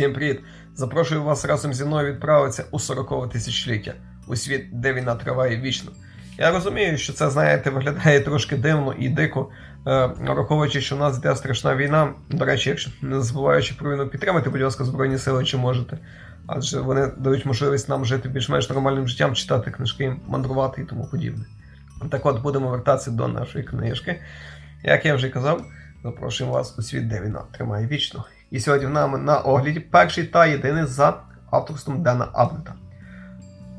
Всім привіт! Запрошую вас разом зі мною відправитися у 40-те тисячоліття, у світ, де війна триває вічно. Я розумію, що це, знаєте, виглядає трошки дивно і дико, е, враховуючи, що в нас йде страшна війна. До речі, якщо не забуваючи про війну, підтримати, будь ласка, Збройні сили, чи можете. Адже вони дають можливість нам жити більш-менш нормальним життям, читати книжки, мандрувати і тому подібне. Так от будемо вертатися до нашої книжки. Як я вже казав, запрошуємо вас у світ, де війна тримає вічно. І сьогодні в нами на огляді перший та єдиний за авторством Дена Абнета.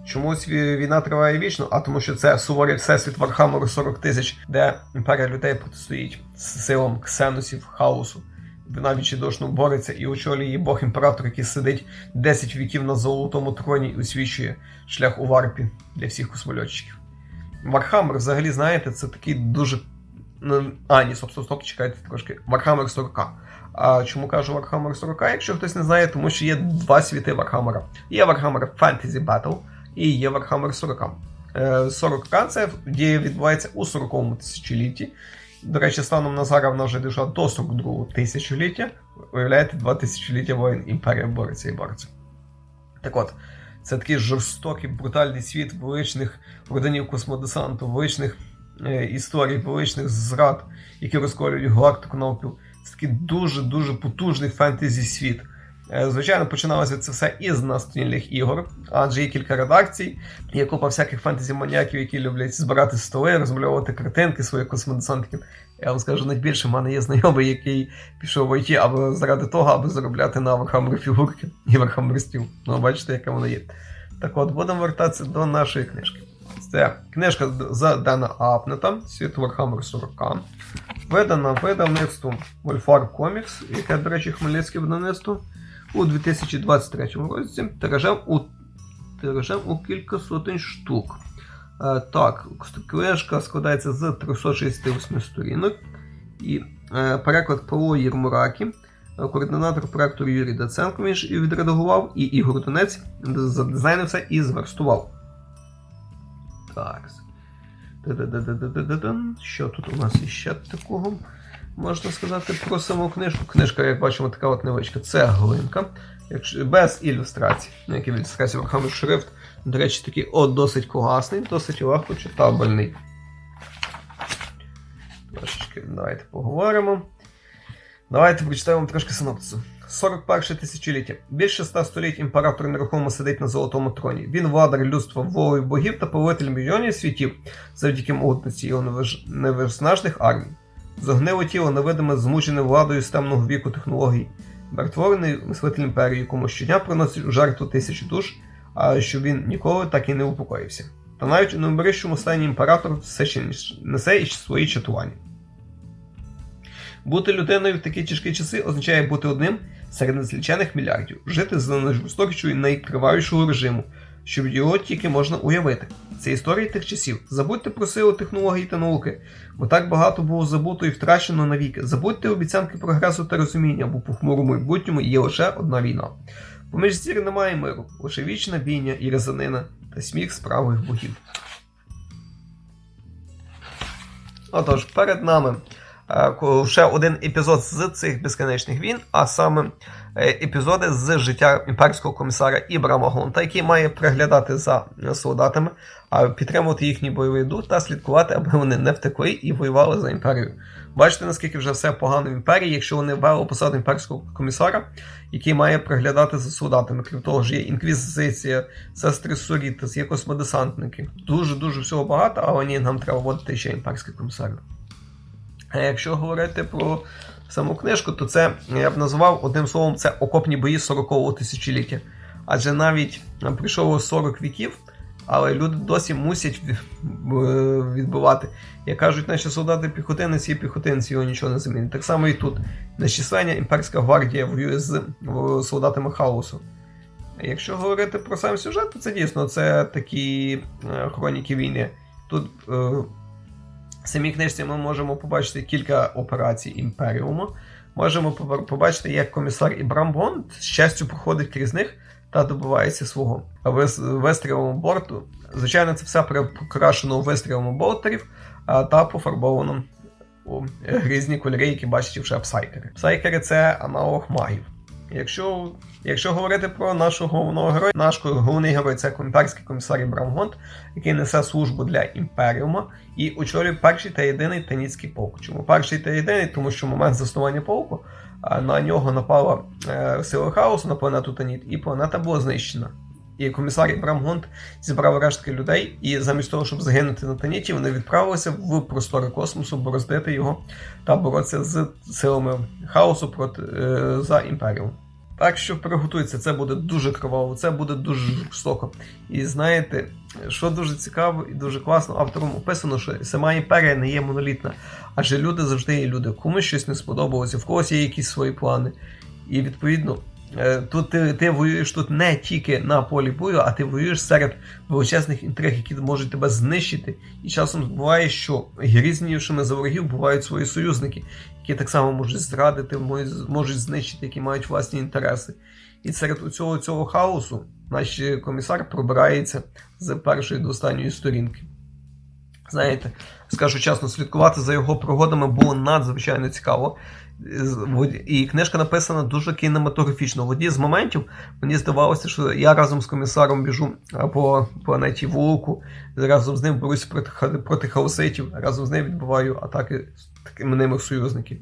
Чомусь війна триває вічно, а тому що це суворий всесвіт Вархаммеру 40 тисяч, де імперія людей протистоїть з силам ксеносів, хаосу. Вона відчайдушно бореться і очолює бог імператор, який сидить 10 віків на золотому троні і освічує шлях у варпі для всіх космольотчиків. Вархаммер, взагалі, знаєте, це такий дуже. Ну, а, ні, стоп, стоп, чекайте трошки. Вархаммер 40. А чому кажу Warhammer 40? Якщо хтось не знає, тому що є два світи Вархаммера. Є Warhammer Fantasy Battle і є Warhammer 40. Е, 40К це дія відбувається у 40-му тисячолітті. До речі, станом на зараз вона вже дійшла до 42-го тисячоліття. Уявляєте, два тисячоліття воїн імперія бореться і бореться. Так от, це такий жорстокий, брутальний світ величних родинів космодесанту, величних історій, величних зрад, які розколюють галактику навпіл. Це такий дуже-дуже потужний фентезі світ. Е, Звичайно, починалося це все із настільних ігор, адже є кілька редакцій, є купа всяких фентезі-маніяків, які люблять збирати столи, розмальовувати картинки своїх космодесантників. Я вам скажу найбільше, в мене є знайомий, який пішов в ІТ аби заради того, аби заробляти на Warhammer фігурки і Warhammer стіл. Ну, бачите, яке воно є. Так от, будемо вертатися до нашої книжки. Це книжка за Дена Апнета, світ Warhammer 40. Видана видавництвом Вольфар Comics, яке, до речі, Хмельницьке видавництво, у 2023 році тиражем у, тиражем у кілька сотень штук. Е, так, книжка складається з 368 сторінок. І е, переклад Павло Єрмуракі, е, координатор проекту Юрій Даценко, він ж і відредагував, і Ігор Донець задизайнив все і зверстував. Так. Що тут у нас іще такого? Можна сказати про саму книжку. Книжка, як бачимо, така от невеличка. Це глинка. Без ілюстрацій. Ну, Які ілюстрації Warhammer шрифт. До речі, такий о, досить класний, досить легко читабельний. Трошечки давайте поговоримо. Давайте прочитаємо трошки синопсису. 41 тисячоліття. Більше ста століть імператор нерухомо сидить на золотому троні. Він владар людства волею богів та повелитель мільйонів світів завдяки могутності його невиж... невизнажних армій. Зогнило тіло невидиме, змучене владою з темного віку технологій. Мертворений мислитель імперії, якому щодня приносить у жертву тисячі душ, а щоб він ніколи так і не упокоївся. Та навіть у найбрищому стані імператор все ще несе і свої чатування. Бути людиною в такі тяжкі часи означає бути одним серед незлічених мільярдів, жити за найжорстокішого і найтривалішого режиму, щоб його тільки можна уявити. Це історії тих часів. Забудьте про силу технологій та науки, бо так багато було забуто і втрачено навіки. Забудьте обіцянки прогресу та розуміння, бо по хмурому майбутньому є лише одна війна. Поміж зір немає миру, лише вічна бійня і резанина та сміх справих богів. Отож, перед нами ще один епізод з цих безконечних війн, а саме е, епізоди з життя імперського комісара Ібрама Гонта, який має приглядати за е, солдатами, підтримувати їхній бойовий дух та слідкувати, аби вони не втекли і воювали за імперію. Бачите, наскільки вже все погано в імперії, якщо вони ввели посаду імперського комісара, який має приглядати за солдатами. Крім того ж, є інквізиція, сестри Сурітас, є космодесантники. Дуже дуже всього багато, але ні, нам треба вводити ще імперських комісарів. А якщо говорити про саму книжку, то це я б назвав одним словом, це окопні бої 40-го тисячоліття. Адже навіть е, пройшло 40 віків, але люди досі мусять ві- відбивати. Як кажуть, наші солдати піхотинець і піхотинці його нічого не замінить. Так само і тут. Нещислення імперська гвардія воює з солдатами хаосу. Якщо говорити про сам сюжет, то це дійсно це такі е, хроніки війни. Тут е, в самій книжці ми можемо побачити кілька операцій Імперіуму. Можемо побачити, як комісар Ібрам Бонд з щастю проходить крізь них та добивається свого. Вистрілом борту, звичайно, це все при- покрашено вистрілом болтерів та пофарбовано у грізні кольори, які бачите вже псайкери. Псайкери це аналог магів. Якщо, якщо говорити про нашого головного героя, наш головний герой це комітарський комісар Брамгонт, який несе службу для імперіума і очолює перший та єдиний Таніцький полк. Чому перший та єдиний? Тому що в момент заснування полку на нього напала е, сила хаосу на планету Таніт, і планета була знищена. І комісар Брамгонт зібрав рештки людей, і замість того, щоб загинути на Таніті, вони відправилися в простори космосу, бороздити його та боротися з силами хаосу проти е, за імперію. Так що приготуйтеся, це буде дуже кроваво, це буде дуже жорстоко. І знаєте, що дуже цікаво і дуже класно, автором описано, що сама імперія не є монолітна, адже люди завжди є люди. Комусь щось не сподобалося, в когось є якісь свої плани. І відповідно, тут ти, ти воюєш тут не тільки на полі бою, а ти воюєш серед величезних інтриг, які можуть тебе знищити. І часом буває, що грізнішими за ворогів бувають свої союзники, які так само можуть зрадити, можуть- можуть знищити, які мають власні інтереси. І серед цього, цього хаосу наш комісар пробирається з першої до останньої сторінки. Знаєте, скажу чесно, слідкувати за його пригодами було надзвичайно цікаво. І книжка написана дуже кінематографічно. В одній з моментів мені здавалося, що я разом з комісаром біжу по планеті Вулку, разом з ним борюся проти, проти хаоситів, разом з ним відбиваю атаки мнимих союзників.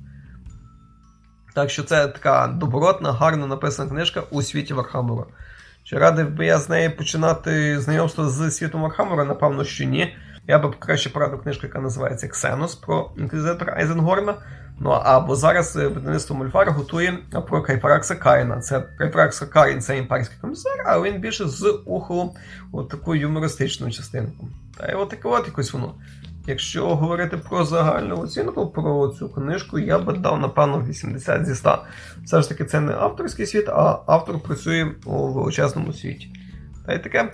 Так що це така добротна, гарно написана книжка у світі Вархаммера. Чи радив би я з неї починати знайомство з світом Вархаммера? Напевно, що ні. Я би краще порадив книжку, яка називається Ксенос про інквізитора Айзенгорна. Ну або зараз е, видавництво Мольфар готує про Кайфаракса Каріна. Це Кайфаракса Карін це імперський комісар, а він більше з ухилом от таку юмористичну частинку. Та й от таке от якось воно. Якщо говорити про загальну оцінку про цю книжку, я би дав, напевно, 80 зі 100. Все ж таки, це не авторський світ, а автор працює у величезному світі. Та й таке.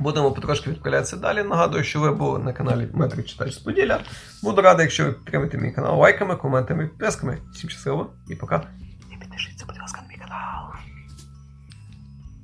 Будемо потрошки відправлятися далі. Нагадую, що ви були на каналі Метрик Читач з. Буду радий, якщо ви підтримаєте мій канал лайками, коментами, підписками. Всім щасливо і пока.